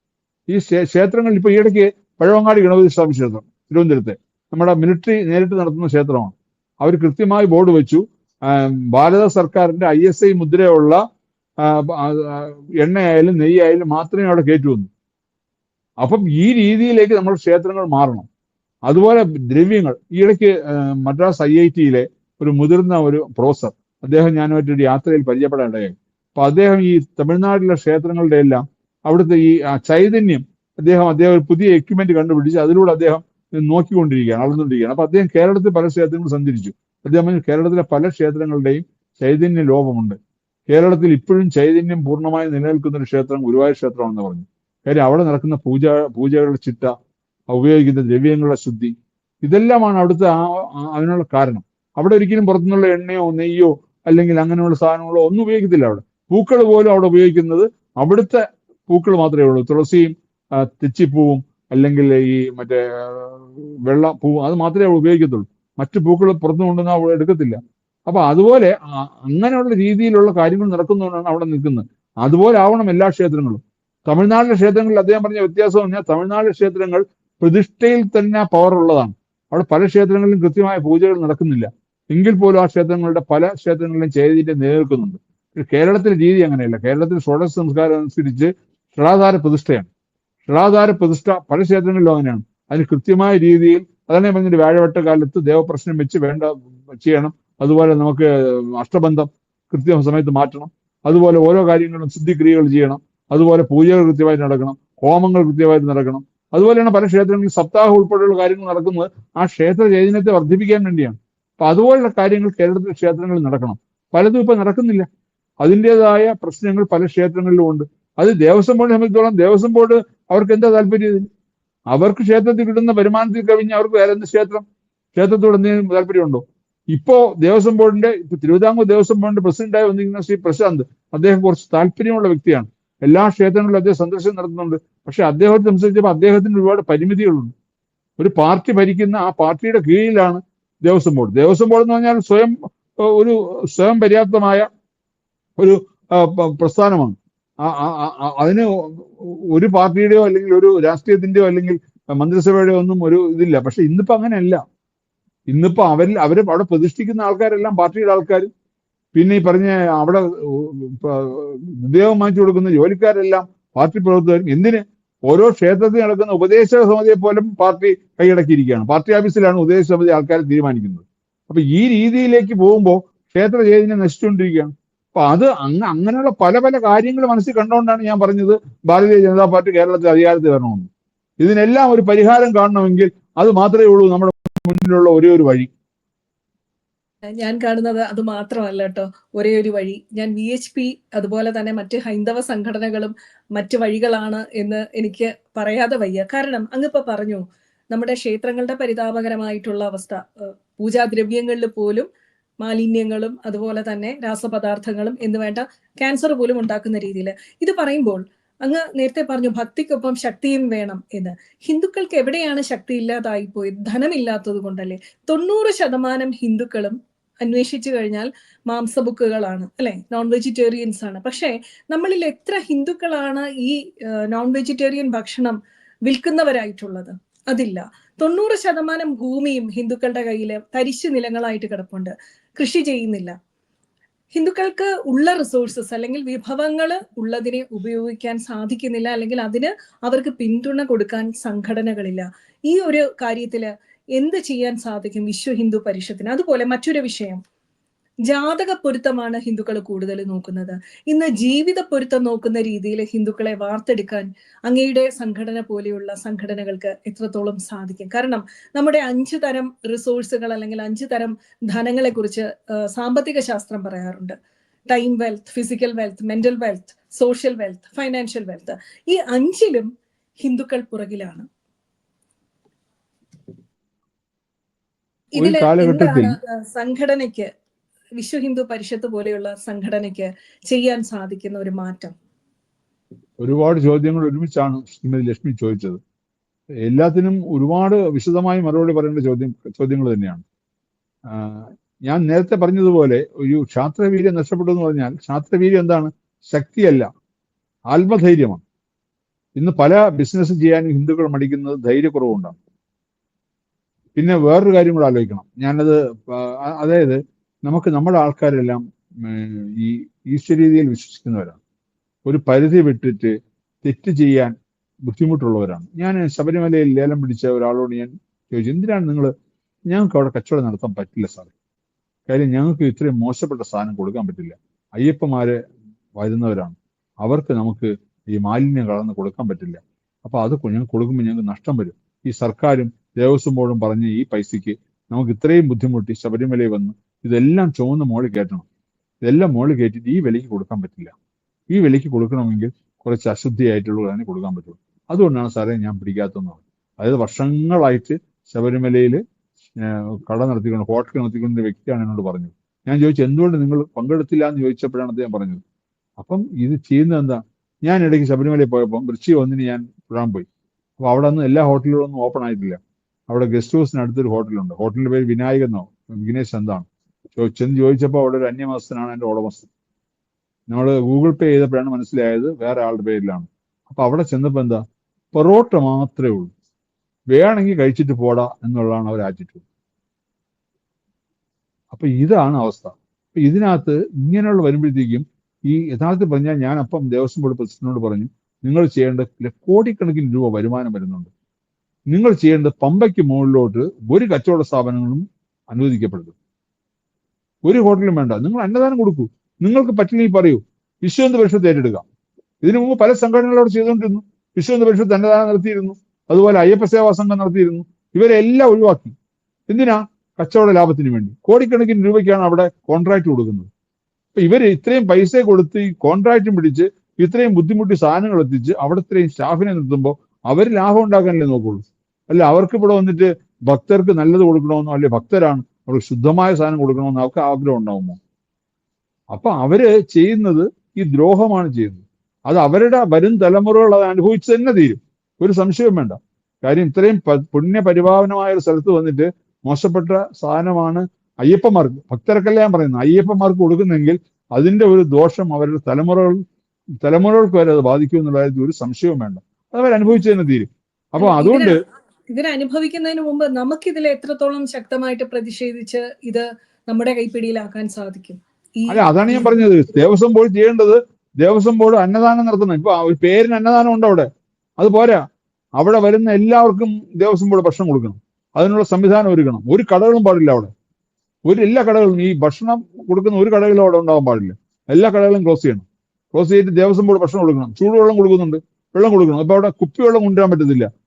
ഈ ക്ഷേ- ക്ഷേത്രങ്ങളിൽ ഇപ്പൊ ഈയിടയ്ക്ക് പഴവങ്ങാടി ഗണപതി സ്വാമി ക്ഷേത്രം തിരുവനന്തപുരത്തെ. നമ്മുടെ മിലിറ്ററി നേരിട്ട് നടത്തുന്ന ക്ഷേത്രമാണ്. അവർ കൃത്യമായി ബോർഡ് വെച്ചു. ഭാരത സർക്കാരിന്റെ ഐ എസ് ഐ മുദ്രയുള്ള എണ്ണയായാലും നെയ്യായാലും മാത്രമേ അവിടെ കയറ്റുവന്നു അപ്പം ഈ രീതിയിലേക്ക് നമ്മൾ ക്ഷേത്രങ്ങൾ മാറണം. അതുപോലെ ദ്രവ്യങ്ങൾ. ഈയിടയ്ക്ക് മദ്രാസ് ഐ ഐ ടിയിലെ ഒരു മുതിർന്ന ഒരു പ്രൊഫസർ അദ്ദേഹം ഞാനുമായിട്ട് ഒരു യാത്രയിൽ പരിചയപ്പെടാനിടയായി. അപ്പൊ അദ്ദേഹം ഈ തമിഴ്നാട്ടിലെ ക്ഷേത്രങ്ങളുടെ എല്ലാം അവിടുത്തെ ഈ ചൈതന്യം അദ്ദേഹം അദ്ദേഹം ഒരു പുതിയ എക്യുപ്മെന്റ് കണ്ടുപിടിച്ച് അതിലൂടെ അദ്ദേഹം നോക്കിക്കൊണ്ടിരിക്കുകയാണ് അളന്നുകൊണ്ടിരിക്കുകയാണ് അപ്പൊ അദ്ദേഹം കേരളത്തിൽ പല ക്ഷേത്രങ്ങളും സഞ്ചരിച്ചു. അദ്ദേഹം കേരളത്തിലെ പല ക്ഷേത്രങ്ങളുടെയും ചൈതന്യ ലോപമുണ്ട്. കേരളത്തിൽ ഇപ്പോഴും ചൈതന്യം പൂർണമായി നിലനിൽക്കുന്ന ഒരു ക്ഷേത്രം ഗുരുവായൂർ ക്ഷേത്രമാണെന്ന് പറഞ്ഞു. കാര്യം അവിടെ നടക്കുന്ന പൂജ പൂജകളുടെ ചിട്ട ഉപയോഗിക്കുന്ന ദ്രവ്യങ്ങളുടെ ശുദ്ധി ഇതെല്ലാമാണ് അവിടുത്തെ അതിനുള്ള കാരണം. അവിടെ ഒരിക്കലും പുറത്തുനിന്നുള്ള എണ്ണയോ നെയ്യോ അല്ലെങ്കിൽ അങ്ങനെയുള്ള സാധനങ്ങളോ ഒന്നും ഉപയോഗിക്കത്തില്ല അവിടെ. പൂക്കൾ പോലും അവിടെ ഉപയോഗിക്കുന്നത് അവിടുത്തെ പൂക്കൾ മാത്രമേ ഉള്ളൂ. തുളസിയും തെച്ചിപ്പൂവും അല്ലെങ്കിൽ ഈ മറ്റേ വെള്ള പൂവും അത് മാത്രമേ ഉപയോഗിക്കത്തുള്ളൂ. മറ്റു പൂക്കൾ പുറത്തു കൊണ്ടുവന്നാൽ അവിടെ എടുക്കത്തില്ല. അപ്പൊ അതുപോലെ അങ്ങനെയുള്ള രീതിയിലുള്ള കാര്യങ്ങൾ നടക്കുന്നതുകൊണ്ടാണ് അവിടെ നിൽക്കുന്നത്. അതുപോലെ ആവണം എല്ലാ ക്ഷേത്രങ്ങളും. തമിഴ്നാട്ടിലെ ക്ഷേത്രങ്ങളിൽ അദ്ദേഹം പറഞ്ഞ വ്യത്യാസം പറഞ്ഞാൽ തമിഴ്നാട്ടിലെ ക്ഷേത്രങ്ങൾ പ്രതിഷ്ഠയിൽ തന്നെ പവർ ഉള്ളതാണ്. അവിടെ പല ക്ഷേത്രങ്ങളിലും കൃത്യമായ പൂജകൾ നടക്കുന്നില്ല. എങ്കിൽ പോലും ആ ക്ഷേത്രങ്ങളുടെ പല ക്ഷേത്രങ്ങളിലും ചേരിതിന്റെ നിലനിൽക്കുന്നുണ്ട്. കേരളത്തിലെ രീതി അങ്ങനെയല്ല. കേരളത്തിൽ ഷോഡശ സംസ്കാരം അനുസരിച്ച് ഷടാധാര പ്രതിഷ്ഠയാണ്. ഷടാധാര പ്രതിഷ്ഠ പല ക്ഷേത്രങ്ങളിലും അങ്ങനെയാണ്. അതിന് കൃത്യമായ രീതിയിൽ അതാണ് പറഞ്ഞിട്ട് വ്യാഴവട്ട കാലത്ത് ദേവപ്രശ്നം വെച്ച് വേണ്ട ചെയ്യണം. അതുപോലെ നമുക്ക് അഷ്ടബന്ധം കൃത്യ സമയത്ത് മാറ്റണം. അതുപോലെ ഓരോ കാര്യങ്ങളും സിദ്ധിക്രിയകൾ ചെയ്യണം. അതുപോലെ പൂജകൾ കൃത്യമായിട്ട് നടക്കണം. ഹോമങ്ങൾ കൃത്യമായിട്ട് നടക്കണം. അതുപോലെയാണ് പല ക്ഷേത്രങ്ങളിൽ സപ്താഹം ഉൾപ്പെടെയുള്ള കാര്യങ്ങൾ നടക്കുന്നത് ആ ക്ഷേത്ര ചൈതന്യത്തെ വർദ്ധിപ്പിക്കാൻ വേണ്ടിയാണ്. അപ്പൊ അതുപോലുള്ള കാര്യങ്ങൾ കേരളത്തിലെ ക്ഷേത്രങ്ങളിൽ നടക്കണം. പലതും ഇപ്പൊ നടക്കുന്നില്ല. അതിന്റെതായ പ്രശ്നങ്ങൾ പല ക്ഷേത്രങ്ങളിലും ഉണ്ട്. അത് ദേവസ്വം ബോർഡിനെ സംബന്ധിച്ചോളം ദേവസ്വം ബോർഡ് അവർക്ക് എന്താ താല്പര്യം അവർക്ക് ക്ഷേത്രത്തിൽ കിട്ടുന്ന വരുമാനത്തിൽ കവിഞ്ഞ് അവർക്ക് വേറെ എന്ത് ക്ഷേത്രം? ക്ഷേത്രത്തോട് എന്തെങ്കിലും താല്പര്യമുണ്ടോ? ഇപ്പോ ദേവസ്വം ബോർഡിന്റെ ഇപ്പൊ തിരുവിതാംകൂർ ദേവസ്വം ബോർഡിന്റെ പ്രസിഡന്റായി വന്നിരിക്കുന്ന ശ്രീ പ്രശാന്ത് അദ്ദേഹം കുറച്ച് താല്പര്യമുള്ള വ്യക്തിയാണ്. എല്ലാ ക്ഷേത്രങ്ങളിലും അദ്ദേഹം സന്ദർശനം നടത്തുന്നുണ്ട്. പക്ഷെ അദ്ദേഹത്തെ സംബന്ധിച്ചപ്പോൾ അദ്ദേഹത്തിന് ഒരുപാട് പരിമിതികളുണ്ട്. ഒരു പാർട്ടി ഭരിക്കുന്ന ആ പാർട്ടിയുടെ കീഴിലാണ് ദേവസ്വം ബോർഡ്. ദേവസ്വം ബോർഡ് എന്ന് പറഞ്ഞാൽ സ്വയം ഒരു സ്വയം പര്യാപ്തമായ ഒരു പ്രസ്ഥാനമാണ്. അതിന് ഒരു പാർട്ടിയുടെയോ അല്ലെങ്കിൽ ഒരു രാഷ്ട്രീയത്തിന്റെയോ അല്ലെങ്കിൽ മന്ത്രിസഭയുടെയോ ഒന്നും ഒരു ഇതില്ല. പക്ഷെ ഇന്നിപ്പോ അങ്ങനെയല്ല. ഇന്നിപ്പോ അവരിൽ അവർ അവിടെ പ്രതിഷ്ഠിക്കുന്ന ആൾക്കാരെല്ലാം പാർട്ടിയുടെ ആൾക്കാർ പിന്നെ ഈ പറഞ്ഞ അവിടെ ഉദ്യോഗം വാങ്ങിച്ചു കൊടുക്കുന്ന ജോലിക്കാരെല്ലാം പാർട്ടി പ്രവർത്തകരും എന്തിന്? ഓരോ ക്ഷേത്രത്തിൽ നടക്കുന്ന ഉപദേശക സമിതിയെ പോലും പാർട്ടി കൈയടക്കിയിരിക്കുകയാണ്. പാർട്ടി ഓഫീസിലാണ് ഉപദേശക സമിതി ആൾക്കാരെ തീരുമാനിക്കുന്നത്. അപ്പൊ ഈ രീതിയിലേക്ക് പോകുമ്പോൾ ക്ഷേത്ര ചൈതന്യം നശിച്ചുകൊണ്ടിരിക്കുകയാണ്. അപ്പൊ അത് അങ്ങ് അങ്ങനെയുള്ള പല പല കാര്യങ്ങൾ മനസ്സിൽ കണ്ടുകൊണ്ടാണ് ഞാൻ പറഞ്ഞത് ഭാരതീയ ജനതാ പാർട്ടി കേരളത്തിൽ അധികാരത്തിൽ വരണമെന്ന്. ഇതിനെല്ലാം ഒരു പരിഹാരം കാണണമെങ്കിൽ അത് മാത്രമേ ഉള്ളൂ നമ്മുടെ മുന്നിലുള്ള ഒരേ ഒരു വഴി. ഞാൻ കാണുന്നത് അത് മാത്രമല്ല കേട്ടോ. ഒരേ ഒരു വഴി. ഞാൻ വി എച്ച് പി അതുപോലെ തന്നെ മറ്റ് ഹൈന്ദവ സംഘടനകളും മറ്റ് വഴികളാണ് എന്ന് എനിക്ക് പറയാതെ വയ്യ. കാരണം അങ്ങിപ്പോ പറഞ്ഞു നമ്മുടെ ക്ഷേത്രങ്ങളുടെ പരിതാപകരമായിട്ടുള്ള അവസ്ഥ. പൂജാദ്രവ്യങ്ങളിൽ പോലും മാലിന്യങ്ങളും അതുപോലെ തന്നെ രാസപദാർത്ഥങ്ങളും എന്ന് വേണ്ട ക്യാൻസർ പോലും ഉണ്ടാക്കുന്ന രീതിയിൽ ഇത് പറയുമ്പോൾ അങ്ങ് നേരത്തെ പറഞ്ഞു ഭക്തിക്കൊപ്പം ശക്തിയും വേണം എന്ന്. ഹിന്ദുക്കൾക്ക് എവിടെയാണ് ശക്തി ഇല്ലാതായി പോയത്? ധനമില്ലാത്തത് കൊണ്ടല്ലേ? തൊണ്ണൂറ് ശതമാനം ഹിന്ദുക്കളും അന്വേഷിച്ചു കഴിഞ്ഞാൽ മാംസബുക്കുകളാണ് അല്ലെ? നോൺ വെജിറ്റേറിയൻസ് ആണ്. പക്ഷേ നമ്മളിൽ എത്ര ഹിന്ദുക്കളാണ് ഈ നോൺ വെജിറ്റേറിയൻ ഭക്ഷണം വിൽക്കുന്നവരായിട്ടുള്ളത്? അതില്ല. തൊണ്ണൂറ് ശതമാനം ഭൂമിയും ഹിന്ദുക്കളുടെ കയ്യിൽ തരിശു നിലങ്ങളായിട്ട് കിടപ്പുണ്ട്. കൃഷി ചെയ്യുന്നില്ല. ഹിന്ദുക്കൾക്ക് ഉള്ള റിസോഴ്സസ് അല്ലെങ്കിൽ വിഭവങ്ങൾ ഉള്ളതിനെ ഉപയോഗിക്കാൻ സാധിക്കുന്നില്ല അല്ലെങ്കിൽ അതിന് അവർക്ക് പിന്തുണ കൊടുക്കാൻ സംഘടനകളില്ല. ഈ ഒരു കാര്യത്തിൽ എന്ത് ചെയ്യാൻ സാധിക്കും വിശ്വ ഹിന്ദു പരിഷത്തിന്? അതുപോലെ മറ്റൊരു വിഷയം. ജാതക പൊരുത്തമാണ് ഹിന്ദുക്കൾ കൂടുതൽ നോക്കുന്നത്. ഇന്ന് ജീവിത പൊരുത്തം നോക്കുന്ന രീതിയിൽ ഹിന്ദുക്കളെ വാർത്തെടുക്കാൻ അങ്ങയുടെ സംഘടന പോലെയുള്ള സംഘടനകൾക്ക് എത്രത്തോളം സാധിക്കും. കാരണം നമ്മുടെ അഞ്ച് തരം റിസോഴ്സുകൾ അല്ലെങ്കിൽ അഞ്ച് തരം ധനങ്ങളെ കുറിച്ച് സാമ്പത്തിക ശാസ്ത്രം പറയാറുണ്ട്. Time wealth physical wealth mental wealth social wealth financial wealth ഈ അഞ്ചിലും ഹിന്ദുക്കൾ പുറകിലാണ്. കാലഘട്ടത്തിൽ സംഘടനയ്ക്ക് വിശ്വ ഹിന്ദു പരിഷത്ത് പോലെയുള്ള സംഘടനയ്ക്ക് ചെയ്യാൻ സാധിക്കുന്ന ഒരു മാറ്റം? ഒരുപാട് ചോദ്യങ്ങൾ ഒരുമിച്ചാണ് ശ്രീമതി ലക്ഷ്മി ചോദിച്ചത്. എല്ലാത്തിനും ഒരുപാട് വിശദമായി മറുപടി പറയേണ്ട ചോദ്യം ചോദ്യങ്ങൾ തന്നെയാണ്. ഞാൻ നേരത്തെ പറഞ്ഞതുപോലെ ഒരു ക്ഷാത്രവീര്യം നഷ്ടപ്പെട്ടു എന്ന് പറഞ്ഞാൽ ക്ഷാത്രവീര്യം എന്താണ്? ശക്തിയല്ല ആത്മധൈര്യമാണ്. ഇന്ന് പല ബിസിനസ് ചെയ്യാൻ ഹിന്ദുക്കൾ മടിക്കുന്നത് ധൈര്യക്കുറവുണ്ടാണ് പിന്നെ വേറൊരു കാര്യം കൂടെ ആലോചിക്കണം. ഞാനത് അതായത് നമുക്ക് നമ്മുടെ ആൾക്കാരെല്ലാം ഈ ഈശ്വരീതിയിൽ വിശ്വസിക്കുന്നവരാണ്. ഒരു പരിധി വിട്ടിട്ട് തെറ്റ് ചെയ്യാൻ ബുദ്ധിമുട്ടുള്ളവരാണ്. ഞാൻ ശബരിമലയിൽ ലേലം പിടിച്ച ഒരാളോട് ഞാൻ ചോദിച്ചു എന്തിനാണ് നിങ്ങൾ ഞങ്ങൾക്ക് അവിടെ കച്ചവടം നടത്താൻ പറ്റില്ല സാറേ. കാര്യം ഞങ്ങൾക്ക് ഇത്രയും മോശപ്പെട്ട സാധനം കൊടുക്കാൻ പറ്റില്ല. അയ്യപ്പന്മാരെ വരുന്നവരാണ്. അവർക്ക് നമുക്ക് ഈ മാലിന്യം കളർന്ന് കൊടുക്കാൻ പറ്റില്ല. അപ്പൊ അത് ഞങ്ങൾ കൊടുക്കുമ്പോൾ ഞങ്ങൾക്ക് നഷ്ടം വരും. ഈ സർക്കാരും ദേവസ്വം ബോർഡും പറഞ്ഞ് ഈ പൈസയ്ക്ക് നമുക്ക് ഇത്രയും ബുദ്ധിമുട്ടി ശബരിമലയിൽ വന്ന് ഇതെല്ലാം ചുവന്ന് മോൾ കയറ്റണം. ഇതെല്ലാം മോൾ കയറ്റിയിട്ട് ഈ വിലയ്ക്ക് കൊടുക്കാൻ പറ്റില്ല. ഈ വിലയ്ക്ക് കൊടുക്കണമെങ്കിൽ കുറച്ച് അശുദ്ധിയായിട്ടുള്ളതാണ് കൊടുക്കാൻ പറ്റുള്ളൂ. അതുകൊണ്ടാണ് സാറേ ഞാൻ പിടിക്കാത്തതെന്ന് പറഞ്ഞത്. അതായത് വർഷങ്ങളായിട്ട് ശബരിമലയിൽ കട നടത്തിക്കൊണ്ട് ഹോട്ടൽ നടത്തിക്കൊണ്ട വ്യക്തിയാണ് എന്നോട് പറഞ്ഞത്. ഞാൻ ചോദിച്ചു എന്തുകൊണ്ട് നിങ്ങൾ പങ്കെടുത്തില്ല? എന്ന് ചോദിച്ചപ്പോഴാണ് അദ്ദേഹം പറഞ്ഞത്. അപ്പം ഇത് ചെയ്യുന്നത് എന്താ? ഞാൻ ഇടയ്ക്ക് ശബരിമലയിൽ പോയപ്പോൾ വൃശ്ചി ഒന്നിന് ഞാൻ പുഴാൻ പോയി. അപ്പോൾ അവിടെ നിന്ന് എല്ലാ ഹോട്ടലുകളൊന്നും ഓപ്പൺ ആയിട്ടില്ല. അവിടെ ഗസ്റ്റ് ഹൗസിന് അടുത്തൊരു ഹോട്ടലുണ്ട്. ഹോട്ടലിന്റെ പേര് വിനായകൻ എന്നോ വിഘ്നേഷ് എന്താണ്? ചോ- ചെന്ന് ചോദിച്ചപ്പോൾ അവിടെ ഒരു അന്യമാസത്തിനാണ് എന്റെ ഉടമസ്ഥൻ. നമ്മൾ ഗൂഗിൾ പേ ചെയ്തപ്പോഴാണ് മനസ്സിലായത് വേറെ ആളുടെ പേരിലാണ്. അപ്പൊ അവിടെ ചെന്നപ്പോൾ എന്താ? പൊറോട്ട മാത്രമേ ഉള്ളൂ. വേണമെങ്കിൽ കഴിച്ചിട്ട് പോടാ എന്നുള്ളതാണ് അവർ ആറ്റിറ്റ്യൂഡ് അപ്പൊ ഇതാണ് അവസ്ഥ. അപ്പൊ ഇതിനകത്ത് ഇങ്ങനെയുള്ള വരുമ്പോഴത്തേക്കും ഈ യഥാർത്ഥത്തിൽ പറഞ്ഞാൽ ഞാൻ അപ്പം ദേവസ്വം ബോർഡ് പ്രസിഡന്റിനോട് പറഞ്ഞു നിങ്ങൾ ചെയ്യേണ്ട കോടിക്കണക്കിന് രൂപ വരുമാനം വരുന്നുണ്ട്. നിങ്ങൾ ചെയ്യേണ്ട പമ്പയ്ക്ക് മുകളിലോട്ട് ഒരു കച്ചവട സ്ഥാപനങ്ങളും അനുവദിക്കപ്പെടുന്നു. ഒരു ഹോട്ടലും വേണ്ട. നിങ്ങൾ അന്നദാനം കൊടുക്കൂ. നിങ്ങൾക്ക് പറ്റില്ലെങ്കിൽ പറയൂ. വിശ്വന്ത പരിഷത്ത് ഏറ്റെടുക്ക. ഇതിനു മുമ്പ് പല സംഘടനകളോട് ചെയ്തുകൊണ്ടിരുന്നു. വിശ്വന്ത പരിഷത്ത് അന്നദാനം നടത്തിയിരുന്നു. അതുപോലെ അയ്യപ്പ സേവാ സംഘം നടത്തിയിരുന്നു. ഇവരെല്ലാം ഒഴിവാക്കി. എന്തിനാ? കച്ചവട ലാഭത്തിന് വേണ്ടി. കോടിക്കണക്കിന് രൂപയ്ക്കാണ് അവിടെ കോൺട്രാക്ട് കൊടുക്കുന്നത്. അപ്പൊ ഇവർ ഇത്രയും പൈസ കൊടുത്ത് ഈ കോൺട്രാക്റ്റും പിടിച്ച് ഇത്രയും ബുദ്ധിമുട്ടി സാധനങ്ങൾ എത്തിച്ച് അവിടെ ഇത്രയും സ്റ്റാഫിനെ നിർത്തുമ്പോൾ അവർ ലാഭം ഉണ്ടാക്കാനല്ലേ നോക്കുള്ളൂ. അല്ല അവർക്ക് ഇവിടെ വന്നിട്ട് ഭക്തർക്ക് നല്ലത് കൊടുക്കണമെന്നോ അല്ലെ ഭക്തരാണ്? അവർക്ക് ശുദ്ധമായ സാധനം കൊടുക്കണമെന്ന് അവർക്ക് ആഗ്രഹം ഉണ്ടാവുമോ? അപ്പൊ അവർ ചെയ്യുന്നത് ഈ ദ്രോഹമാണ് ചെയ്യുന്നത്. അത് അവരുടെ വരും തലമുറകൾ അത് അനുഭവിച്ച് തന്നെ തീരും. ഒരു സംശയവും വേണ്ട. കാര്യം ഇത്രയും പുണ്യപരിപാവനമായ ഒരു സ്ഥലത്ത് വന്നിട്ട് മോശപ്പെട്ട സാധനമാണ് അയ്യപ്പന്മാർക്ക് ഭക്തർക്കല്ല ഞാൻ പറയുന്നത്. അയ്യപ്പന്മാർക്ക് കൊടുക്കുന്നെങ്കിൽ അതിന്റെ ഒരു ദോഷം അവരുടെ തലമുറകൾ തലമുറകൾക്ക് വരെ അത് ബാധിക്കും എന്നുള്ള കാര്യത്തിൽ ഒരു സംശയവും വേണ്ട. അത് അവർ അനുഭവിച്ചു തന്നെ തീരും. അപ്പൊ അതുകൊണ്ട് ഇതിനെ അനുഭവിക്കുന്നതിന് മുമ്പ് നമുക്കിതിൽ എത്രത്തോളം ശക്തമായിട്ട് പ്രതിഷേധിച്ച് ഇത് നമ്മുടെ കൈപ്പിടിയിലാക്കാൻ സാധിക്കും? അല്ല അതാണ് ഞാൻ പറഞ്ഞത്. ദേവസ്വം ബോർഡ് ചെയ്യേണ്ടത് ദേവസ്വം ബോർഡ് അന്നദാനം നടത്തുന്നത് ഇപ്പൊ പേരിന് അന്നദാനം ഉണ്ട് അവിടെ. അത് പോരാ. അവിടെ വരുന്ന എല്ലാവർക്കും ദേവസ്വം ബോർഡ് ഭക്ഷണം കൊടുക്കണം. അതിനുള്ള സംവിധാനം ഒരുക്കണം. ഒരു കടകളും പാടില്ല അവിടെ. ഒരു എല്ലാ കടകളും ഈ ഭക്ഷണം കൊടുക്കുന്ന ഒരു കടകളും അവിടെ ഉണ്ടാവാൻ പാടില്ല. എല്ലാ കടകളും ക്ലോസ് ചെയ്യണം. ക്ലോസ് ചെയ്തിട്ട് ദേവസ്വം ബോർഡ് ഭക്ഷണം കൊടുക്കണം. ചൂടുവെള്ളം കൊടുക്കുന്നുണ്ട്. വെള്ളം കൊടുക്കണം. അപ്പൊ അവിടെ കുപ്പി വെള്ളം കൊണ്ടുവരാൻ പറ്റത്തില്ല.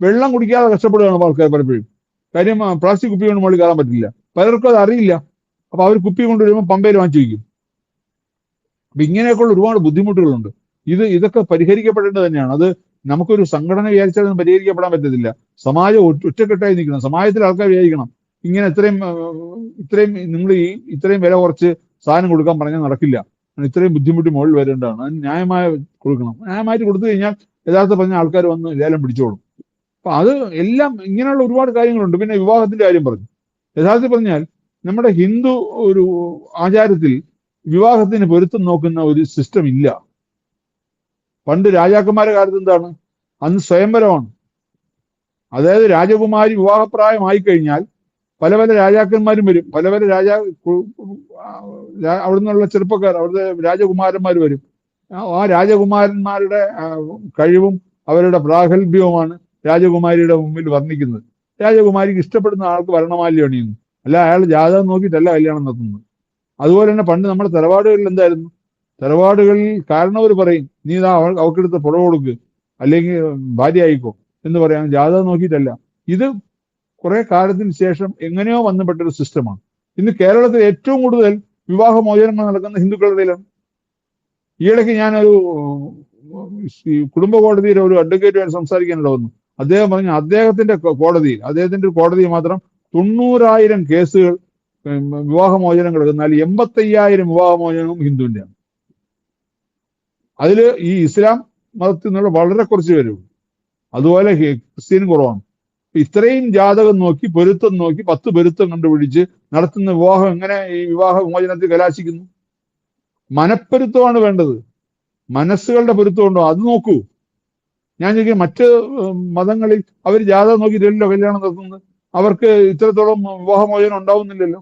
വെള്ളം കുടിക്കാതെ കഷ്ടപ്പെടുകയാണ് ആൾക്കാർ പലപ്പോഴും. കാര്യം പ്ലാസ്റ്റിക് കുപ്പി കൊണ്ട് മുകളിൽ കയറാൻ പറ്റില്ല. പലർക്കും അത് അറിയില്ല. അപ്പൊ അവർ കുപ്പി കൊണ്ടുവരുമ്പോൾ പമ്പയിൽ വാങ്ങിച്ചു വയ്ക്കും. അപ്പൊ ഇങ്ങനെയൊക്കെയുള്ള ഒരുപാട് ബുദ്ധിമുട്ടുകളുണ്ട്. ഇത് ഇതൊക്കെ പരിഹരിക്കപ്പെടേണ്ടത് തന്നെയാണ്. അത് നമുക്കൊരു സംഘടന വിചാരിച്ചാൽ പരിഹരിക്കപ്പെടാൻ പറ്റത്തില്ല. സമാജം ഒറ്റ- ഒറ്റക്കെട്ടായി നിൽക്കണം. സമാജത്തിൽ ആൾക്കാർ വിചാരിക്കണം ഇങ്ങനെ ഇത്രയും ഇത്രയും നിങ്ങൾ ഈ ഇത്രയും വില കുറച്ച് സാധനം കൊടുക്കാൻ പറഞ്ഞാൽ നടക്കില്ല. ഇത്രയും ബുദ്ധിമുട്ട് മുകളിൽ വരേണ്ടതാണ്. ന്യായമായ കൊടുക്കണം. ന്യായമായിട്ട് കൊടുത്തു കഴിഞ്ഞാൽ യഥാർത്ഥ പറഞ്ഞ ആൾക്കാർ വന്ന് ലേലം പിടിച്ചോളും. അപ്പൊ അത് എല്ലാം ഇങ്ങനെയുള്ള ഒരുപാട് കാര്യങ്ങളുണ്ട്. പിന്നെ വിവാഹത്തിന്റെ കാര്യം പറഞ്ഞു. യഥാർത്ഥത്തിൽ പറഞ്ഞാൽ നമ്മുടെ ഹിന്ദു ഒരു ആചാരത്തിൽ വിവാഹത്തിന് പൊരുത്തം നോക്കുന്ന ഒരു സിസ്റ്റം ഇല്ല. പണ്ട് രാജാക്കന്മാരുടെ കാലത്ത് എന്താണ്? അന്ന് സ്വയംവരമാണ്. അതായത് രാജകുമാരി വിവാഹപ്രായമായി കഴിഞ്ഞാൽ പല പല രാജാക്കന്മാരും വരും. പല പല രാജാ അവിടെ നിന്നുള്ള ചെറുപ്പക്കാർ അവിടുത്തെ രാജകുമാരന്മാർ വരും. ആ രാജകുമാരന്മാരുടെ കഴിവും അവരുടെ പ്രാഗൽഭ്യവുമാണ് രാജകുമാരിയുടെ മുമ്പിൽ വർണിക്കുന്നത് രാജകുമാരിക്ക് ഇഷ്ടപ്പെടുന്ന ആൾക്ക് ഭരണമാല്യം അണിയുന്നു. അല്ല അയാൾ ജാതകം നോക്കിയിട്ടല്ല കല്യാണം നടത്തുന്നത്. അതുപോലെ തന്നെ പണ്ട് നമ്മുടെ തറവാടുകളിൽ എന്തായിരുന്നു? തറവാടുകളിൽ കാരണവർ പറയും നീ ഇതാ അവൾ അവക്കെടുത്ത് പുറ കൊടുക്ക് അല്ലെങ്കിൽ ഭാര്യ ആയിക്കോ എന്ന് പറയാൻ ജാതകം നോക്കിയിട്ടല്ല. ഇത് കുറെ കാലത്തിന് ശേഷം എങ്ങനെയോ വന്നപ്പെട്ട ഒരു സിസ്റ്റമാണ്. ഇന്ന് കേരളത്തിൽ ഏറ്റവും കൂടുതൽ വിവാഹമോചനങ്ങൾ നടക്കുന്ന ഹിന്ദുക്കളുടെ ഇടയിലാണ് ഈയിടയ്ക്ക് ഞാനൊരു കുടുംബ കോടതിയിലെ ഒരു അഡ്വക്കേറ്റുമായി സംസാരിക്കാനിട വന്നു അദ്ദേഹം പറഞ്ഞു അദ്ദേഹത്തിന്റെ കോടതിയിൽ അദ്ദേഹത്തിന്റെ കോടതി മാത്രം തൊണ്ണൂറായിരം കേസുകൾ വിവാഹമോചനം കിടക്കുന്നാൽ എൺപത്തയ്യായിരം വിവാഹമോചനവും ഹിന്ദുവിന്റെയാണ്. അതിൽ ഈ ഇസ്ലാം മതത്തിൽ നിന്നുള്ള വളരെ കുറച്ച് പേരേ അതുപോലെ ക്രിസ്ത്യൻ കുറവാണ്. ഇത്രയും ജാതകം നോക്കി പൊരുത്തം നോക്കി പത്ത് പൊരുത്തം കണ്ടുപിടിച്ച് നടത്തുന്ന വിവാഹം എങ്ങനെ ഈ വിവാഹ വിമോചനത്തിൽ കലാശിക്കുന്നു? മനപ്പൊരുത്തമാണ് വേണ്ടത്. മനസ്സുകളുടെ പൊരുത്തമുണ്ടോ? അത് നോക്കൂ. ഞാൻ ചോദിക്കുക മറ്റ് മതങ്ങളിൽ അവർ ജാതകം നോക്കിയിട്ടില്ലല്ലോ കല്യാണം നടത്തുന്നത്? അവർക്ക് ഇത്രത്തോളം വിവാഹമോചനം ഉണ്ടാവുന്നില്ലല്ലോ?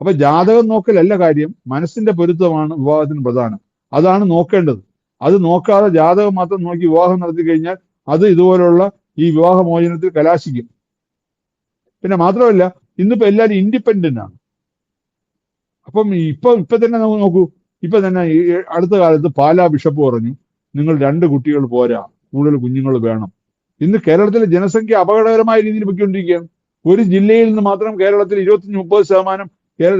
അപ്പൊ ജാതകം നോക്കലല്ല കാര്യം. മനസ്സിന്റെ പൊരുത്തമാണ് വിവാഹത്തിന് പ്രധാനം. അതാണ് നോക്കേണ്ടത്. അത് നോക്കാതെ ജാതകം മാത്രം നോക്കി വിവാഹം നടത്തി കഴിഞ്ഞാൽ അത് ഇതുപോലുള്ള ഈ വിവാഹമോചനത്തിൽ കലാശിക്കും. പിന്നെ മാത്രമല്ല ഇന്നിപ്പോ എല്ലാവരും ഇൻഡിപെൻഡന്റ് ആണ്. അപ്പം ഇപ്പൊ ഇപ്പൊ തന്നെ നമുക്ക് നോക്കൂ. ഇപ്പൊ തന്നെ അടുത്ത കാലത്ത് പാലാ ബിഷപ്പ് പറഞ്ഞു നിങ്ങൾ രണ്ട് കുട്ടികൾ പോരാ. കൂടുതൽ കുഞ്ഞുങ്ങൾ വേണം. ഇന്ന് കേരളത്തിലെ ജനസംഖ്യ അപകടകരമായ രീതിയിൽ പൊയ്ക്കൊണ്ടിരിക്കുകയാണ്. ഒരു ജില്ലയിൽ നിന്ന് മാത്രം കേരളത്തിൽ ഇരുപത്തിയഞ്ച് മുപ്പത് ശതമാനം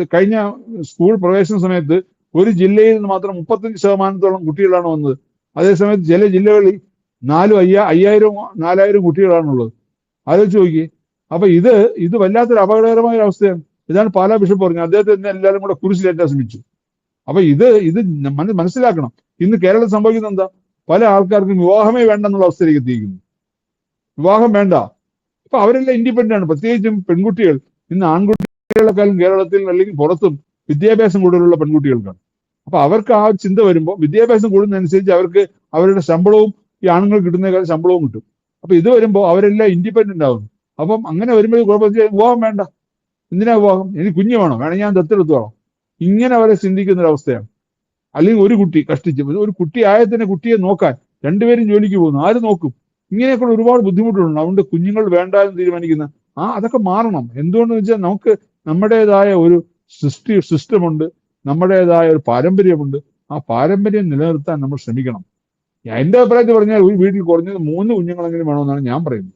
കഴിഞ്ഞ സ്കൂൾ പ്രവേശന സമയത്ത് ഒരു ജില്ലയിൽ നിന്ന് മാത്രം മുപ്പത്തഞ്ച് ശതമാനത്തോളം കുട്ടികളാണ് വന്നത്. അതേസമയത്ത് ചില ജില്ലകളിൽ നാലും അയ്യാ അയ്യായിരം നാലായിരം കുട്ടികളാണുള്ളത്. ആലോചിച്ച് നോക്കി അപ്പൊ ഇത് ഇത് വല്ലാത്തൊരു അപകടകരമായ അവസ്ഥയാണ്. ഇതാണ് പാലാ ബിഷപ്പ് പറഞ്ഞത്. അദ്ദേഹത്തെ തന്നെ എല്ലാവരും കൂടെ കുരിശിലേറ്റാൻ ശ്രമിച്ചു. അപ്പൊ ഇത് ഇത് മന- മനസ്സിലാക്കണം. ഇന്ന് കേരളം സംഭവിക്കുന്നത് എന്താ? പല ആൾക്കാർക്കും വിവാഹമേ വേണ്ടെന്നുള്ള അവസ്ഥയിലേക്ക് എത്തിയിരിക്കുന്നു. വിവാഹം വേണ്ട. അപ്പൊ അവരെല്ലാം ഇൻഡിപെൻഡന്റ് ആണ്. പ്രത്യേകിച്ചും പെൺകുട്ടികൾ. ഇന്ന് ആൺകുട്ടികളെക്കാളും കേരളത്തിൽ അല്ലെങ്കിൽ പുറത്തും വിദ്യാഭ്യാസം കൂടുതലുള്ള പെൺകുട്ടികൾക്കാണ്. അപ്പൊ അവർക്ക് ആ ചിന്ത വരുമ്പോൾ വിദ്യാഭ്യാസം കൂടുന്നതനുസരിച്ച് അവർക്ക് അവരുടെ ശമ്പളവും ഈ ആണുങ്ങൾ കിട്ടുന്നേക്കാൾ ശമ്പളവും കിട്ടും. അപ്പൊ ഇത് വരുമ്പോൾ അവരെല്ലാം ഇൻഡിപെൻഡന്റ് ആവുന്നു. അപ്പം അങ്ങനെ വരുമ്പോൾ കുഴപ്പമില്ല. വിവാഹം വേണ്ട. എന്തിനാ വിവാഹം? എനിക്ക് കുഞ്ഞു വേണം. വേണമെങ്കിൽ ഞാൻ ദത്തെടുത്തോളാം ഇങ്ങനെ അവരെ ചിന്തിക്കുന്ന ഒരു അവസ്ഥയാണ്. അല്ലെങ്കിൽ ഒരു കുട്ടി കഷ്ടിച്ച് ഒരു കുട്ടി ആയ തന്നെ കുട്ടിയെ നോക്കാൻ. രണ്ടുപേരും ജോലിക്ക് പോകുന്നു. ആര് നോക്കും? ഇങ്ങനെയൊക്കെയുള്ള ഒരുപാട് ബുദ്ധിമുട്ടുകളുണ്ട്. അതുകൊണ്ട് കുഞ്ഞുങ്ങൾ വേണ്ട എന്ന് തീരുമാനിക്കുന്ന ആ അതൊക്കെ മാറണം. എന്തുകൊണ്ടെന്ന് വെച്ചാൽ നമുക്ക് നമ്മുടേതായ ഒരു സൃഷ്ടി സിസ്റ്റമുണ്ട്. നമ്മുടേതായ ഒരു പാരമ്പര്യമുണ്ട്. ആ പാരമ്പര്യം നിലനിർത്താൻ നമ്മൾ ശ്രമിക്കണം. എന്റെ അഭിപ്രായത്തിൽ പറഞ്ഞാൽ ഒരു വീട്ടിൽ കുറഞ്ഞത് മൂന്ന് കുഞ്ഞുങ്ങളെങ്കിലും വേണമെന്നാണ് ഞാൻ പറയുന്നത്.